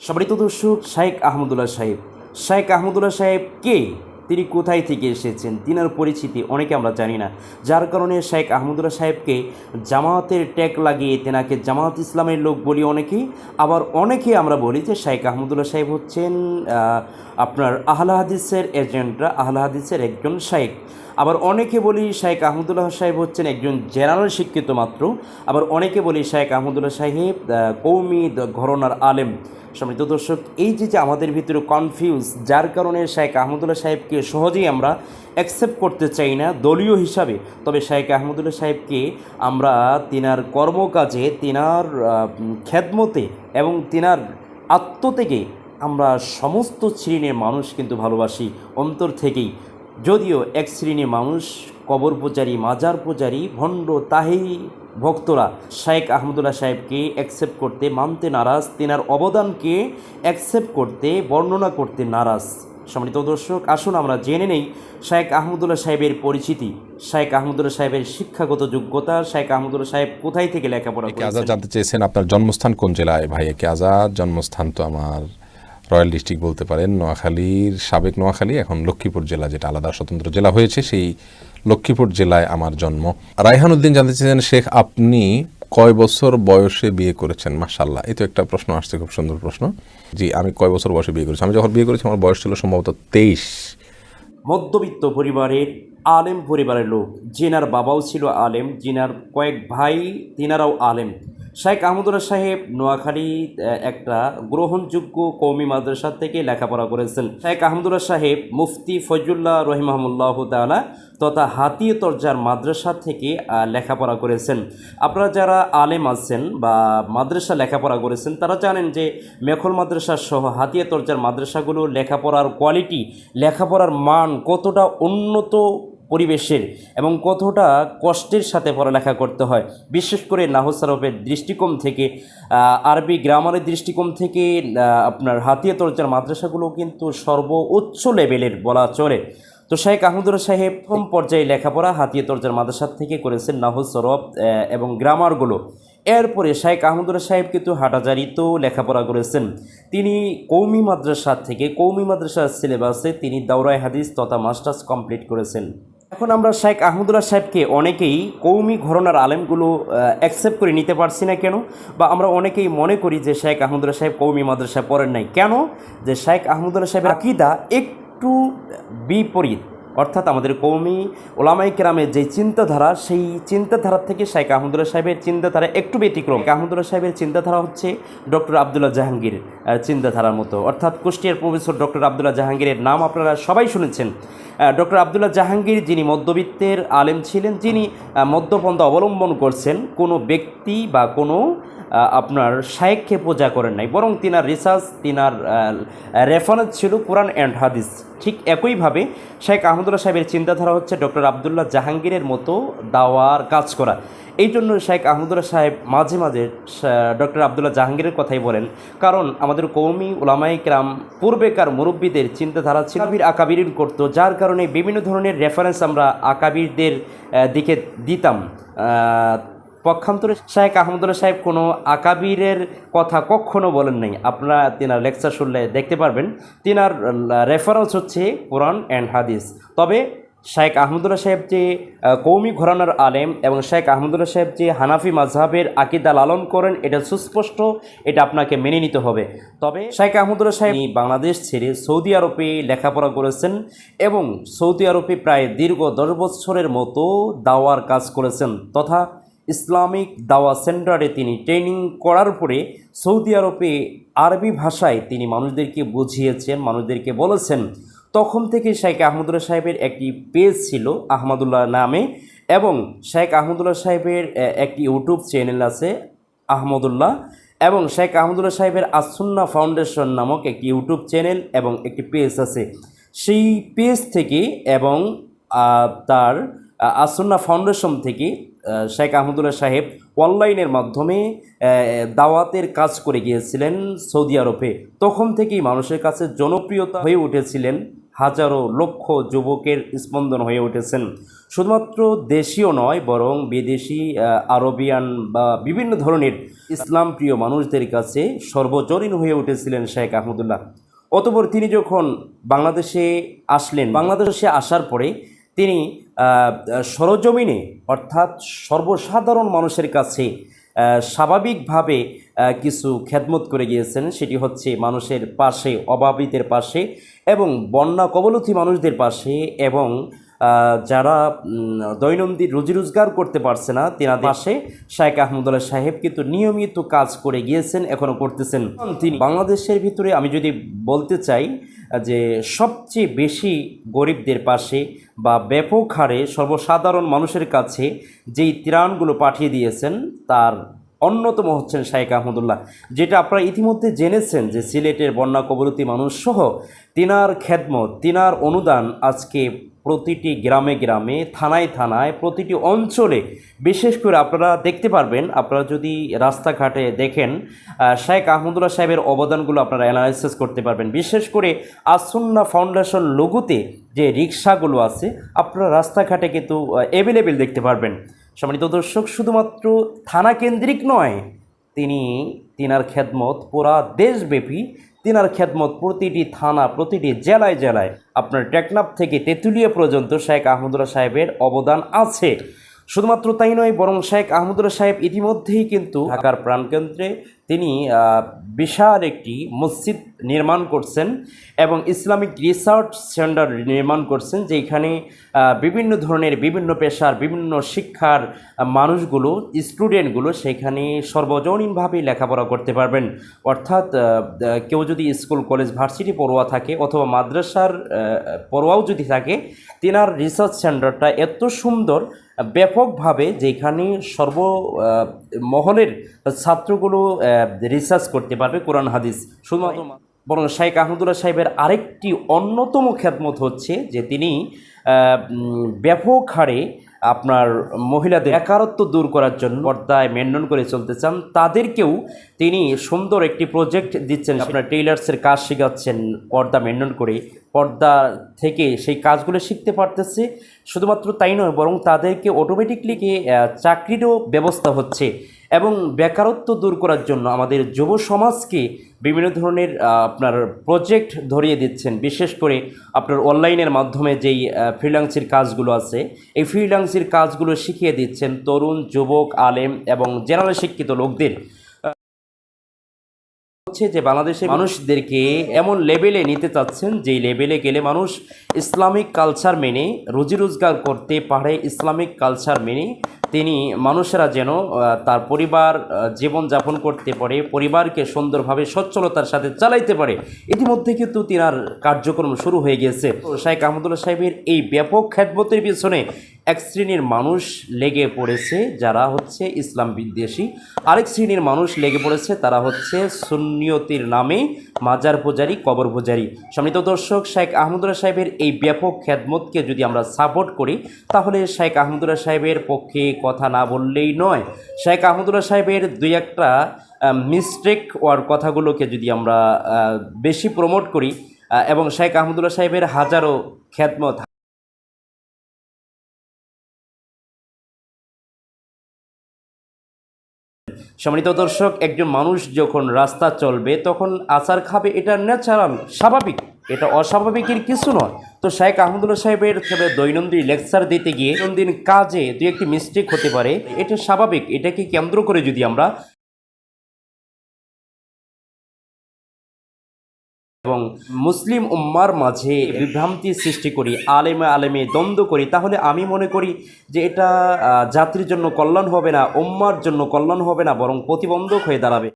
সম্মানিত দর্শক শাইখ আহমদুল্লাহ সাহেব। শাইখ আহমদুল্লাহ সাহেব কে? তিনি কোথায় থেকে এসেছেন? তিনার পরিচিতি অনেকে আমরা জানি না। যার কারণে শাইখ আহমদুল্লাহ সাহেবকে জামায়াতের ট্যাগ লাগিয়ে তেনাকে জামায়াত ইসলামের লোক বলি অনেকেই। আবার অনেকে আমরা বলি যে শাইখ আহমদুল্লাহ সাহেব হচ্ছেন আপনার আহলা হাদিসের এজেন্টরা আহলা হাদিসের একজন শাইখ আবার অনেকে বলি শাইখ আহমদুল্লাহ সাহেব হচ্ছেন একজন জেনারেল শিক্ষিত মাত্র। আবার অনেকে বলি শাইখ আহমদুল্লাহ সাহেব কৌমি ঘরনার আলেম। সম্মানিত দর্শক, এই যে যে আমাদের ভিতরে কনফিউজ যার কারণে শাইখ আহমদুল্লাহ সাহেবকে সহজেই আমরা অ্যাকসেপ্ট করতে চাই না, দলীয় হিসাবে। তবে শাইখ আহমদুল্লাহ সাহেবকে আমরা তিনার কর্মকাজে, তিনার খ্যাদমতে এবং তিনার আত্ম থেকে আমরা সমস্ত শ্রেণির মানুষ কিন্তু ভালোবাসি। অন্তর থেকেই যদিও এক শ্রেণি মানুষ কবর পূজারী মাজার পূজারী ভণ্ড তাহেই ভক্তরা শাইখ আহমদুল্লাহ সাহেবকে অ্যাকসেপ্ট করতে মানতে নারাজ তেনার অবদানকে অ্যাকসেপ্ট করতে বর্ণনা করতে নারাজ। সম্মানিত দর্শক আসুন আমরা জেনে নেই শাইখ আহমদুল্লাহ সাহেবের পরিচিতি। শাইখ আহমদুল্লাহ সাহেবের শিক্ষাগত যোগ্যতা শাইখ আহমদুল্লাহ সাহেব কোথায় থেকে লেখাপড়া আজাদ জানতে চেয়েছেন আপনার জন্মস্থান কোন জেলায়? ভাই একে আজাদ জন্মস্থান তো আমার রয়্যাল ডিস্ট্রিক্ট বলতে পারেন, নোয়াখালীর সাবেক নোয়াখালী, এখন লক্ষ্মীপুর জেলা, যেটা আলাদা স্বতন্ত্র জেলা হয়েছে, সেই লক্ষ্মীপুর জেলায় আমার জন্ম। রায়হান উদ্দিন জানতে চেয়েছেন, শেখ, আপনি কয় বছর বয়সে বিয়ে করেছেন? মাসাল্লাহ এই তো একটা প্রশ্ন আসছে, খুব সুন্দর প্রশ্ন। জি, আমি কয় বছর বয়সে বিয়ে করেছি? আমি যখন বিয়ে করেছি, আমার বয়স ছিল সম্ভবত তেইশ। মধ্যবিত্ত পরিবারের আলেম পরিবারের লোক জিনার বাবাও ছিল আলেম জিনার কয়েক ভাই, তিনারাও আলেম। শাইখ আহমদুল্লাহ সাহেব নোয়াখালী একটা গ্রহণযোগ্য কৌমি মাদ্রাসা থেকে লেখাপড়া করেছেন। শাইখ আহমদুল্লাহ সাহেব মুফতি ফজুল্লাহ রহিমাহমুল্লাহ তালা তথা হাতিয়ে তরজার মাদ্রাসা থেকে লেখাপড়া করেছেন। আপনারা যারা আলেম আছেন বা মাদ্রাসা লেখাপড়া করেছেন, তারা জানেন যে মেখল মাদ্রাসা সহ হাতিয়া তরজার মাদ্রাসাগুলো লেখাপড়ার কোয়ালিটি, লেখাপড়ার মান কতটা উন্নত পরিবেশের এবং কতটা কষ্টের সাথে পড়ালেখা করতে হয়। বিশেষ করে নাহসারফের দৃষ্টিকোণ থেকে আরবি গ্রামারের দৃষ্টিকোণ থেকে আপনার হাতিয়া তরজার মাদ্রাসাগুলো কিন্তু সর্বোচ্চ লেভেলের বলা চলে। তো শাহেখ আহমদুর সাহেব প্রথম পর্যায়ে লেখাপড়া হাতিয়ে তরজার মাদ্রাসা থেকে করেছেন নাহুজ সরফ এবং গ্রামারগুলো। এরপরে শাহেখ আহমদুর সাহেব কিন্তু হাটাজারিতেও লেখাপড়া করেছেন। তিনি কৌমি মাদ্রাসা থেকে, কৌমি মাদ্রাসার সিলেবাসে তিনি দাওরাই হাদিস তথা মাস্টার্স কমপ্লিট করেছেন। এখন আমরা শাহেখ আহমদুল্লাহ সাহেবকে অনেকেই কৌমি ঘরনার আলেমগুলো অ্যাকসেপ্ট করে নিতে পারছি না কেন? বা আমরা অনেকেই মনে করি যে শাহেখ আহমদুল্লাহ সাহেব কৌমি মাদ্রাসায় পড়েন নাই। কেন? যে শাহেখ আহমদুল্লাহ সাহেবের আকিদা একটু বিপরীত। অর্থাৎ আমাদের কৌমি ওলামাই কেরামের যে চিন্তাধারা, সেই চিন্তাধারা থেকে শাইখ আহমদুল্লাহ সাহেবের চিন্তাধারা একটু ব্যতিক্রম। আহমদুল্লাহ সাহেবের চিন্তাধারা হচ্ছে ডক্টর আবদুল্লাহ জাহাঙ্গীর। চিন্তাধারার মতো। অর্থাৎ কুষ্টিয়ার প্রফেসর ডক্টর আবদুল্লাহ জাহাঙ্গীরের নাম আপনারা সবাই শুনেছেন। ডক্টর আবদুল্লাহ জাহাঙ্গীর যিনি মধ্যবিত্তের আলেম ছিলেন যিনি আহ, মধ্যপন্থা অবলম্বন করছেন কোনো ব্যক্তি বা কোনো আপনার শায়েককে পূজা করেন নাই বরং তিনার রিসার্চ তিনার রেফারেন্স ছিল কোরআন অ্যান্ড হাদিস। ঠিক একইভাবে শেখ আহমদুল্লাহ সাহেবের চিন্তাধারা হচ্ছে ডক্টর আবদুল্লাহ জাহাঙ্গীরের মতো দাওয়ার কাজ করা। এই জন্য শেখ আহমদুল্লাহ সাহেব মাঝে মাঝে ডক্টর আবদুল্লাহ জাহাঙ্গীরের কথাই বলেন। কারণ আমাদের কৌমি ওলামাই ক্রাম পূর্বেকার মুরব্বীদের চিন্তাধারা ছিল। আকাবির আকাবির করতো, যার কারণে বিভিন্ন ধরনের রেফারেন্স আমরা আকাবিরদের দিকে দিতাম। পক্ষান্তরে শাহেখ আহমদুল্লাহ সাহেব কোনো আকাবিরের কথা কখনো বলেন নাই। আপনারা তিনার লেকচার শুনলে দেখতে পারবেন। তিনার রেফারেন্স হচ্ছে কোরআন অ্যান্ড হাদিস। তবে শাহেখ আহমদুল্লাহ সাহেব যে কৌমি ঘরানার আলেম এবং শাহেখ আহমদুল্লাহ সাহেব যে হানাফি মাঝহাবের আকিদা লালন করেন, এটা সুস্পষ্ট, এটা আপনাকে মেনে নিতে হবে। তবে শাহেখ আহমদুল্লাহ সাহেব বাংলাদেশ ছেড়ে সৌদি আরবে লেখাপড়া করেছেন এবং সৌদি আরবে প্রায় দীর্ঘ দশ বছরের মতো দাওয়ার কাজ করেছেন তথা ইসলামিক দাওয়া সেন্টারে তিনি ট্রেনিং করার পরে সৌদি আরবে আরবি ভাষায় তিনি মানুষদেরকে বুঝিয়েছেন, মানুষদেরকে বলেছেন। তখন থেকে শেখ আহমদুল্লাহ সাহেবের একটি পেজ ছিল আহমদুল্লাহ নামে এবং শেখ আহমদুল্লাহ সাহেবের একটি ইউটিউব চ্যানেল আছে আহমদুল্লাহ এবং শেখ আহমদুল্লাহ সাহেবের আসুন্না ফাউন্ডেশন নামক একটি ইউটিউব চ্যানেল এবং একটি পেজ আছে। সেই পেজ থেকে এবং তার আসন্না ফাউন্ডেশন থেকে শেখ আহমদুল্লাহ সাহেব অনলাইনের মাধ্যমে দাওয়াতের কাজ করে গিয়েছিলেন সৌদি আরবে। তখন থেকেই মানুষের কাছে জনপ্রিয়তা হয়ে উঠেছিলেন হাজারো লক্ষ যুবকের স্পন্দন হয়ে উঠেছেন। শুধুমাত্র দেশীয় নয়, বরং বিদেশি আরবিয়ান বা বিভিন্ন ধরনের ইসলাম প্রিয় মানুষদের কাছে সর্বজনীন হয়ে উঠেছিলেন শেখ আহমদুল্লাহ। অতপর তিনি যখন বাংলাদেশে আসলেন, বাংলাদেশে আসার পরে তিনি সরজমিনে অর্থাৎ সর্বসাধারণ মানুষের কাছে স্বাভাবিকভাবে কিছু খেদমত করে গিয়েছেন। সেটি হচ্ছে মানুষের পাশে অভাবিতের পাশে এবং বন্যা কবলথী মানুষদের পাশে এবং যারা দৈনন্দিন রুজি রোজগার করতে পারছে না তেনাদের পাশে শায়েক আহমদুল্লাহ সাহেব কিন্তু নিয়মিত কাজ করে গিয়েছেন এখনও করতেছেন। তিনি বাংলাদেশের ভিতরে আমি যদি বলতে চাই যে সবচেয়ে বেশি গরিবদের পাশে বা ব্যাপক হারে সর্বসাধারণ মানুষের কাছে যেই ত্রাণগুলো পাঠিয়ে দিয়েছেন তার অন্যতম হচ্ছেন শাইখ আহমদুল্লাহ, যেটা আপনারা ইতিমধ্যে জেনেছেন যে সিলেটের বন্যা কবরতী মানুষ সহ তিনার খেদমত, তিনার অনুদান আজকে প্রতিটি গ্রামে গ্রামে, থানায় থানায়, প্রতিটি অঞ্চলে, বিশেষ করে আপনারা দেখতে পারবেন, আপনারা যদি রাস্তাঘাটে দেখেন শাইখ আহমদুল্লাহ সাহেবের অবদানগুলো আপনারা অ্যানালাইসিস করতে পারবেন। বিশেষ করে আসুন্না ফাউন্ডেশন লঘুতে যে রিক্সাগুলো আছে, আপনারা রাস্তাঘাটে কিন্তু অ্যাভেলেবেল দেখতে পারবেন। সম্মানিত দর্শক, শুধুমাত্র থানা কেন্দ্রিক নয়, তিনি তিনার খেদমত পুরা দেশব্যাপী, তিনার খেদমত প্রতিটি থানা, প্রতিটি জেলায় জেলায় আপনার টেকনাফ থেকে তেঁতুলিয়া পর্যন্ত শেখ আহমদুল্লাহ সাহেবের অবদান আছে। শুধুমাত্র তাই নয়, বরং শেখ আহমদুল্লাহ সাহেব ইতিমধ্যেই কিন্তু ঢাকার প্রাণকেন্দ্রে তিনি বিশাল একটি মসজিদ নির্মাণ করছেন এবং ইসলামিক রিসার্চ সেন্টার নির্মাণ করছেন, যেখানে বিভিন্ন ধরনের বিভিন্ন পেশার, বিভিন্ন শিক্ষার মানুষগুলো, স্টুডেন্টগুলো সেখানে সর্বজনীনভাবে লেখাপড়া করতে পারবেন। অর্থাৎ কেউ যদি স্কুল, কলেজ, ভার্সিটি পড়ুয়া থাকে অথবা মাদ্রাসার পড়ুয়াও যদি থাকে, তেনার রিসার্চ সেন্টারটা এত সুন্দর, ব্যাপকভাবে যেখানে সর্ব মহলের ছাত্রগুলো রিসার্চ করতে পারবে কোরআন হাদিস। শুধুমাত্র বরং শাইখ আহমদুল্লাহ সাহেবের আরেকটি অন্যতম খ্যাতমত হচ্ছে যে তিনি ব্যাপক হারে আপনার মহিলাদের একারত্ব দূর করার জন্য পর্দায় মেনটেন করে চলতে চান। তাদেরকেও তিনি সুন্দর একটি প্রজেক্ট দিচ্ছেন। আপনার টেইলার্সের কাজ শেখাচ্ছেন পর্দা মেনটেন করে। পর্দা থেকে সেই কাজগুলো শিখতে পারতেছে। শুধুমাত্র তাই নয় বরং তাদেরকে অটোমেটিকলি চাকরিরও ব্যবস্থা হচ্ছে। এবং বেকারত্ব দূর করার জন্য আমাদের যুব সমাজকে বিভিন্ন ধরনের আপনার প্রজেক্ট ধরিয়ে দিচ্ছেন। বিশেষ করে আপনার অনলাইনের মাধ্যমে যেই ফ্রিলান্সির কাজগুলো আছে, এই ফ্রিলান্সির কাজগুলো শিখিয়ে দিচ্ছেন তরুণ, যুবক, আলেম এবং জেনারেল শিক্ষিত লোকদের। হচ্ছে যে বাংলাদেশের মানুষদেরকে এমন লেভেলে নিতে চাচ্ছেন, যেই লেভেলে গেলে মানুষ ইসলামিক কালচার মেনে রুজি রোজগার করতে পারে ইসলামিক কালচার মেনে, তিনি মানুষেরা যেন তার পরিবার জীবনযাপন করতে পারে, পরিবারকে সুন্দরভাবে, সচ্ছলতার সাথে চালাইতে পারে। ইতিমধ্যে কিন্তু তিনার কার্যক্রম শুরু হয়ে গিয়েছে। তো শাইখ আহমদুল্লাহ সাহেবের এই ব্যাপক খ্যাতমতের পিছনে এক শ্রেণির মানুষ লেগে পড়েছে যারা হচ্ছে ইসলাম বিদ্বেষী। আরেক শ্রেণির মানুষ লেগে পড়েছে তারা হচ্ছে সুন্নিয়তির নামে মাজার পূজারী, কবর পূজারী। সম্মিত দর্শক, শেখ আহমদুল্লাহ সাহেবের এই ব্যাপক খ্যাদমতকে যদি আমরা সাপোর্ট করি, তাহলে শেখ আহমদুল্লাহ সাহেবের পক্ষে কথা না বললেই নয়। শেখ আহমদুল্লাহ সাহেবের দুই একটা মিস্টেক ওয়ার কথাগুলোকে যদি আমরা বেশি প্রমোট করি এবং শেখ আহমদুল্লাহ সাহেবের হাজারো খ্যাতমত সম্মানিত দর্শক, একজন মানুষ যখন রাস্তা চলবে, তখন আচার খাবে, এটা ন্যাচারাল স্বাভাবিক। এটা অস্বাভাবিকের কিছু নয়। তো শাহেখ আহমদুল্লাহ সাহেবের তবে দৈনন্দিন লেকচার দিতে গিয়ে দৈনন্দিন কাজে দু একটি মিস্টেক হতে পারে। এটা স্বাভাবিক, এটাকে কেন্দ্র করে যদি আমরা এবং মুসলিম উম্মার মাঝে বিভ্রান্তি সৃষ্টি করি, আলেমে আলেমে দ্বন্দ্ব করি, তাহলে আমি মনে করি যে এটা জাতির জন্য কল্যাণ হবে না, উম্মার জন্য কল্যাণ হবে না, বরং প্রতিবন্ধক হয়ে দাঁড়াবে।